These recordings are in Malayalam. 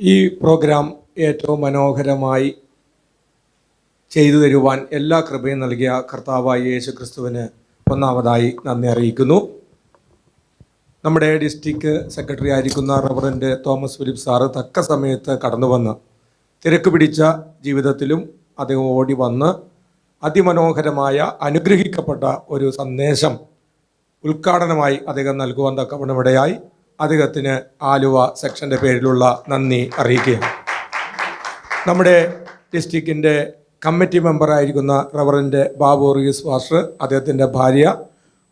ഈ പ്രോഗ്രാം ഏറ്റവും മനോഹരമായി ചെയ്തു തരുവാൻ എല്ലാ കൃപയും നൽകിയ കർത്താവായ യേശു ക്രിസ്തുവിന് ഒന്നാമതായി നന്ദി അറിയിക്കുന്നു. നമ്മുടെ ഡിസ്ട്രിക്ട് സെക്രട്ടറി ആയിരിക്കുന്ന റവറന്റ് തോമസ് ഫിലിപ്പ് സാറ് തക്ക സമയത്ത് കടന്നു വന്ന് തിരക്ക് പിടിച്ച ജീവിതത്തിലും അദ്ദേഹം ഓടി വന്ന് അതിമനോഹരമായ അനുഗ്രഹിക്കപ്പെട്ട ഒരു സന്ദേശം ഉദ്ഘാടനമായി അദ്ദേഹം നൽകുവാൻ തക്കവണ്ണമിടയായി അദ്ദേഹത്തിന് ആലുവ സെക്ഷന്റെ പേരിലുള്ള നന്ദി അറിയിക്കുകയാണ്. നമ്മുടെ ഡിസ്ട്രിക്റ്റിന്റെ കമ്മിറ്റി മെമ്പറായിരിക്കുന്ന റവറന്റ് ബാബു റീസ് മാസ്റ്റർ അദ്ദേഹത്തിന്റെ ഭാര്യ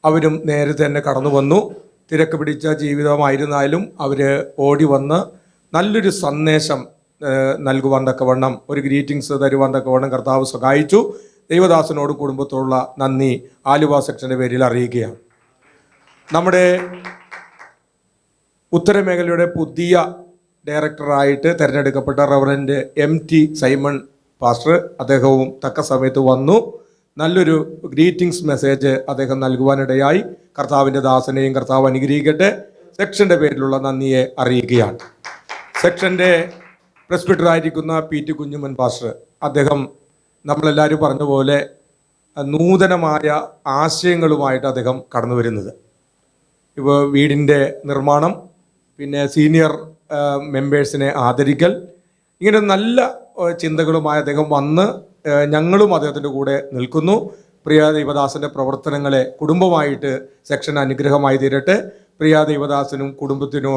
അവരും നേരത്തെ തന്നെ കടന്നു വന്നു. തിരക്ക് പിടിച്ച ജീവിതമായിരുന്നാലും അവർ ഓടി വന്ന് നല്ലൊരു സന്ദേശം നൽകുവാൻ തക്കവണ്ണം ഒരു ഗ്രീറ്റിംഗ്സ് തരുവാൻ തക്കവണ്ണം കർത്താവ് സഹായിച്ചു. ദൈവദാസനോട് കുടുംബത്തോടുള്ള നന്ദി ആലുവ സെക്ഷന്റെ പേരിൽ അറിയിക്കുകയാണ്. നമ്മുടെ ഉത്തരമേഖലയുടെ പുതിയ ഡയറക്ടറായിട്ട് തിരഞ്ഞെടുക്കപ്പെട്ട reverend M T Simon pastor അദ്ദേഹവും തക്ക സമയത്ത് വന്നു. നല്ലൊരു ഗ്രീറ്റിംഗ്സ് മെസ്സേജ് അദ്ദേഹം നൽകുവാനിടയായി. കർത്താവിന്റെ ദാസനെയും കർത്താവ് അനുഗ്രഹിക്കട്ടെ. സെക്ഷന്റെ പേരിലുള്ള നന്ദിയെ അറിയിക്കുകയാണ്. സെക്ഷന്റെ പ്രസ്പിറ്ററായിരിക്കുന്ന പി ടി കുഞ്ഞുമൻ പാസ്റ്റർ അദ്ദേഹം നമ്മളെല്ലാവരും പറഞ്ഞ പോലെ നൂതനമായ ആശയങ്ങളുമായിട്ട് അദ്ദേഹം കടന്നു വരുന്നത് ഇപ്പോൾ വീടിന്റെ നിർമ്മാണം പിന്നെ സീനിയർ മെമ്പേഴ്സിനെ ആദരിക്കൽ. ഇങ്ങനെ നല്ല ചിന്തകളുമായി അദ്ദേഹം വന്ന് ഞങ്ങളും അദ്ദേഹത്തിന്റെ കൂടെ നിൽക്കുന്നു. പ്രിയ ദൈവദാസന്റെ പ്രവർത്തനങ്ങളെ കുടുംബമായിട്ട് സെക്ഷൻ അനുഗ്രഹമായി തീരട്ടെ. പ്രിയ ദൈവദാസനും കുടുംബത്തിനോ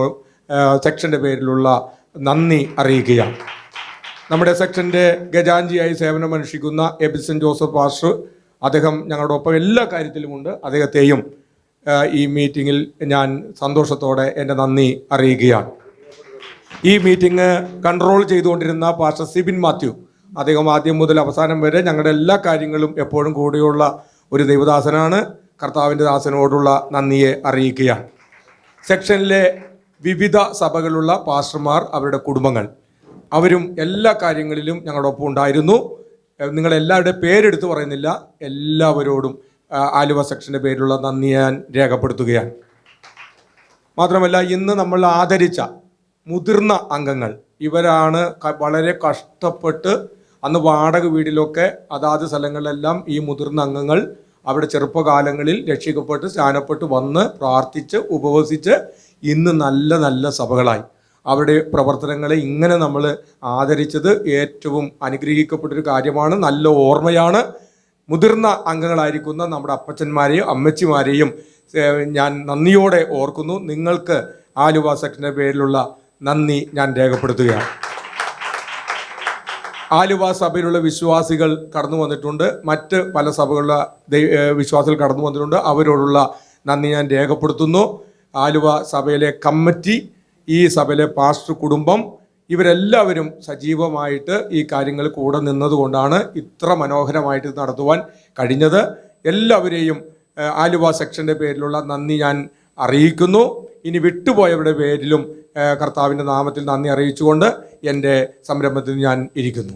സെക്ഷന്റെ പേരിലുള്ള നന്ദി അറിയിക്കുകയാണ്. നമ്മുടെ സെക്ഷന്റെ ഗജാഞ്ചിയായി സേവനമനുഷ്ഠിക്കുന്ന എബിസൻ ജോസഫ് പാസ്റ്റർ അദ്ദേഹം ഞങ്ങളുടെ ഒപ്പം എല്ലാ കാര്യത്തിലുമുണ്ട്. അദ്ദേഹത്തെയും ഈ മീറ്റിങ്ങിൽ ഞാൻ സന്തോഷത്തോടെ എന്റെ നന്ദി അറിയിക്കുകയാണ്. ഈ മീറ്റിംഗ് കൺട്രോൾ ചെയ്തുകൊണ്ടിരുന്ന പാസ്റ്റർ സിബിൻ മാത്യു. അദ്ദേഹം ആദ്യം മുതൽ അവസാനം വരെ ഞങ്ങളുടെ എല്ലാ കാര്യങ്ങളും എപ്പോഴും കൂടെയുള്ള ഒരു ദൈവദാസനാണ്. കർത്താവിന്റെ ദാസനോടുള്ള നന്ദിയെ അറിയിക്കുകയാണ്. സെക്ഷനിലെ വിവിധ സഭകളുള്ള പാസ്റ്റർമാർ അവരുടെ കുടുംബങ്ങൾ. അവരും എല്ലാ കാര്യങ്ങളിലും ഞങ്ങളുടെ ഒപ്പം ഉണ്ടായിരുന്നു നിങ്ങളെല്ലാവരുടെ പേരെടുത്ത് പറയുന്നില്ല. എല്ലാവരോടും ആലുവ സെക്ഷന്റെ പേരിലുള്ള നന്ദി ഞാൻ രേഖപ്പെടുത്തുകയാണ്. മാത്രമല്ല ഇന്ന് നമ്മൾ ആദരിച്ച മുതിർന്ന അംഗങ്ങൾ ഇവരാണ് വളരെ കഷ്ടപ്പെട്ട് അന്ന് വാടക വീടിലൊക്കെ അതാത് സ്ഥലങ്ങളിലെല്ലാം ഈ മുതിർന്ന അംഗങ്ങൾ അവിടെ ചെറുപ്പകാലങ്ങളിൽ രക്ഷിക്കപ്പെട്ട് സ്നാനപ്പെട്ട് വന്ന് പ്രാർത്ഥിച്ച് ഉപവസിച്ച് ഇന്ന് നല്ല നല്ല സഭകളായി. അവരുടെ പ്രവർത്തനങ്ങളെ ഇങ്ങനെ നമ്മൾ ആദരിച്ചത് ഏറ്റവും അനുഗ്രഹിക്കപ്പെട്ടൊരു കാര്യമാണ്. നല്ല ഓർമ്മയാണ്. മുതിർന്ന അംഗങ്ങളായിരിക്കുന്ന നമ്മുടെ അപ്പച്ചന്മാരെയും അമ്മച്ചിമാരെയും ഞാൻ നന്ദിയോടെ ഓർക്കുന്നു. നിങ്ങൾക്ക് ആലുവ സെക്ഷന്റെ പേരിലുള്ള നന്ദി ഞാൻ രേഖപ്പെടുത്തുകയാണ്. ആലുവ സഭയിലുള്ള വിശ്വാസികൾ കടന്നു വന്നിട്ടുണ്ട്. മറ്റ് പല സഭകളിലെ വിശ്വാസികൾ കടന്നു വന്നിട്ടുണ്ട്. അവരോടുള്ള നന്ദി ഞാൻ രേഖപ്പെടുത്തുന്നു. ആലുവ സഭയിലെ കമ്മിറ്റി ഈ സഭയിലെ പാസ്റ്റർ കുടുംബം ഇവരെല്ലാവരും സജീവമായിട്ട് ഈ കാര്യങ്ങൾ കൂടെ നിന്നതുകൊണ്ടാണ് ഇത്ര മനോഹരമായിട്ട് നടത്തുവാൻ കഴിഞ്ഞത്. എല്ലാവരെയും ആലുവ സെക്ഷന്റെ പേരിലുള്ള നന്ദി ഞാൻ അറിയിക്കുന്നു. ഇനി വിട്ടുപോയവരുടെ പേരിലും കർത്താവിന്റെ നാമത്തിൽ നന്ദി അറിയിച്ചുകൊണ്ട് എന്റെ സംരംഭത്തിൽ ഞാൻ ഇരിക്കുന്നു.